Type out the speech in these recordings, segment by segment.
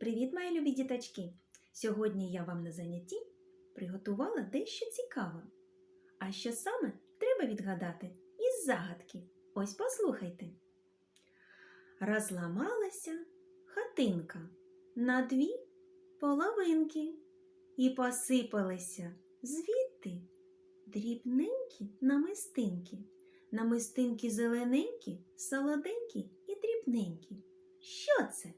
Привіт, мої любі діточки! Сьогодні я вам на занятті приготувала дещо цікаве. А що саме треба відгадати із загадки. Ось послухайте. Розламалася хатинка на дві половинки і посипалися звідти дрібненькі намистинки. Намистинки зелененькі, солоденькі і дрібненькі. Що це?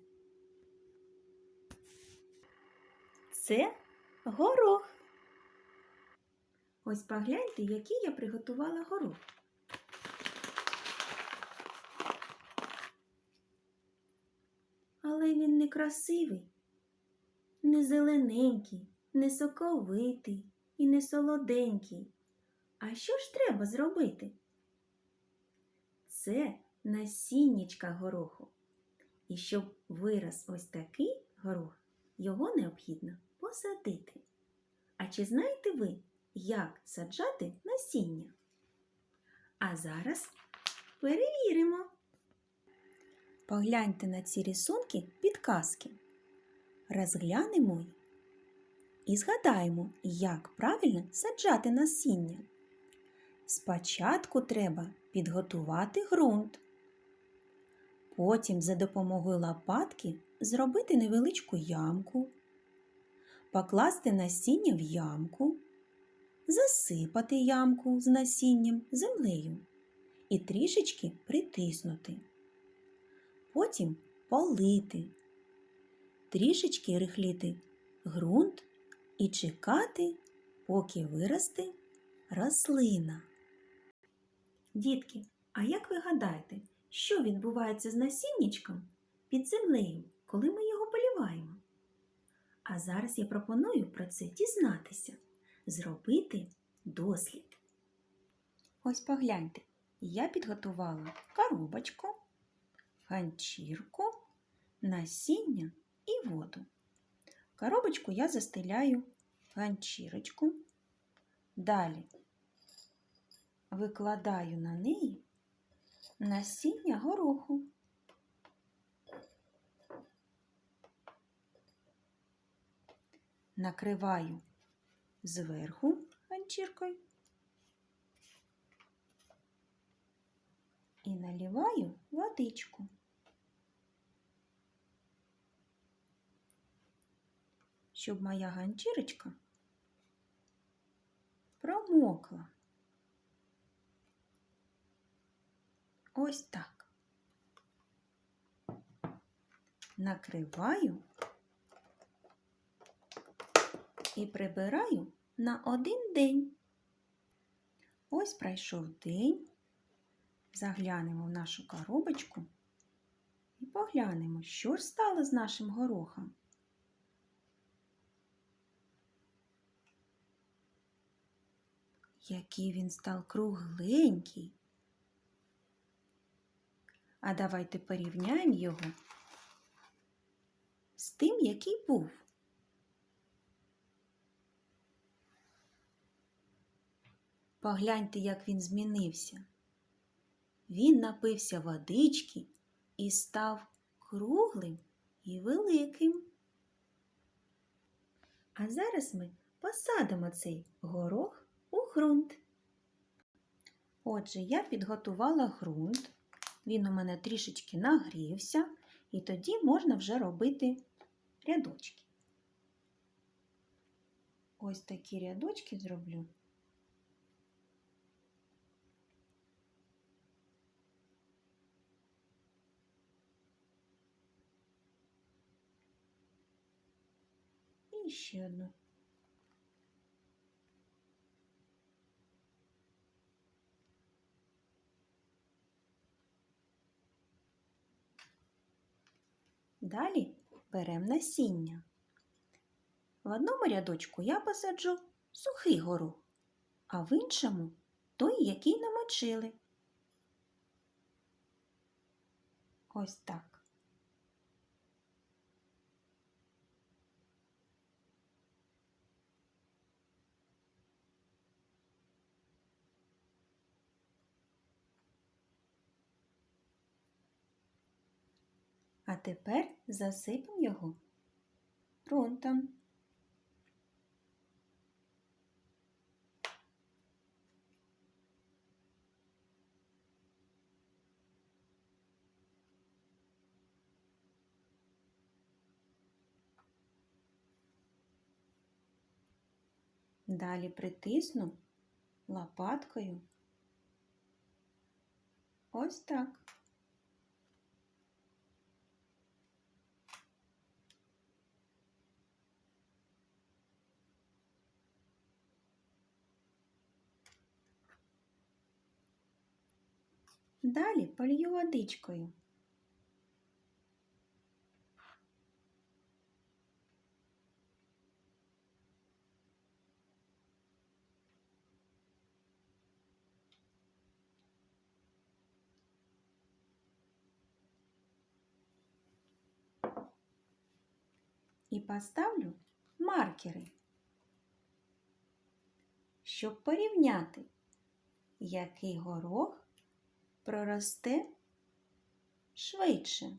Це горох. Ось погляньте, який я приготувала горох. Але він не красивий, не зелененький, не соковитий і не солоденький. А що ж треба зробити? Це насіннячка гороху. І щоб вирос ось такий горох, його необхідно посадити. А чи знаєте ви, як саджати насіння? А зараз перевіримо. Погляньте на ці рисунки підказки. Розглянемо їх і згадаємо, як правильно саджати насіння. Спочатку треба підготувати ґрунт. Потім за допомогою лопатки зробити невеличку ямку, покласти насіння в ямку, засипати ямку з насінням землею і трішечки притиснути. Потім полити, трішечки рихліти ґрунт і чекати, поки виросте рослина. Дітки, а як ви гадаєте, що відбувається з насіннячком під землею, коли ми його поліваємо? А зараз я пропоную про це дізнатися, зробити дослід. Ось погляньте, я підготувала коробочку, ганчірку, насіння і воду. Коробочку я застеляю ганчірочку. Далі викладаю на неї насіння гороху. Накриваю зверху ганчіркою і наливаю водичку. Щоб моя ганчірочка промокла. Ось так. Накриваю і прибираю на один день. Ось пройшов день. Заглянемо в нашу коробочку і поглянемо, що ж стало з нашим горохом. Який він став кругленький. А давайте порівняємо його з тим, який був. Погляньте, як він змінився. Він напився водички і став круглим і великим. А зараз ми посадимо цей горох у ґрунт. Отже, я підготувала ґрунт. Він у мене трішечки нагрівся, і тоді можна вже робити рядочки. Ось такі рядочки зроблю. І ще одну. Далі беремо насіння. В одному рядочку я посаджу сухий горох, а в іншому той, який намочили. Ось так. А тепер засипемо його ґрунтом. Далі притисну лопаткою. Ось так. Далі полью водичкою. І поставлю маркери, щоб порівняти, який горох проросте швидше.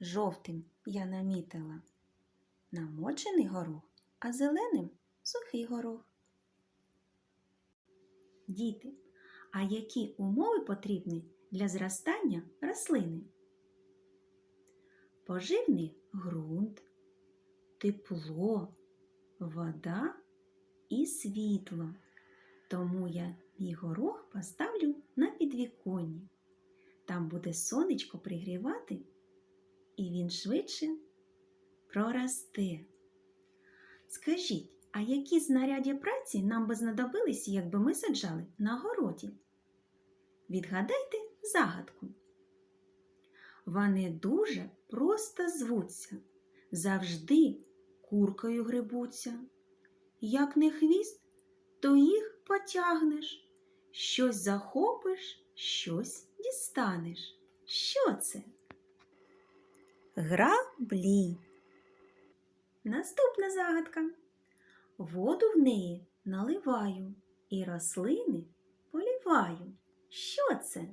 Жовтим я намітила намочений горох, а зеленим сухий горох. Діти, а які умови потрібні для зростання рослини? Поживний ґрунт, тепло, вода і світло. Тому я мій горох поставлю на підвіконні. Там буде сонечко пригрівати, і він швидше проросте. Скажіть, а які знаряддя праці нам би знадобилися, якби ми саджали на городі? Відгадайте загадку. Вони дуже просто звуться, завжди куркою грибуться. Як не хвіст, то їх потягнеш, щось захопиш, щось дістанеш. Що це? Граблі. Наступна загадка. Воду в неї наливаю і рослини поліваю. Що це?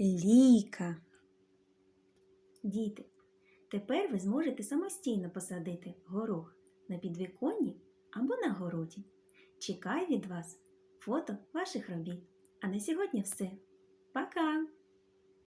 Ліка. Діти, тепер ви зможете самостійно посадити горох на підвіконні або на городі. Чекаю від вас фото ваших робіт. А на сьогодні все. Пока!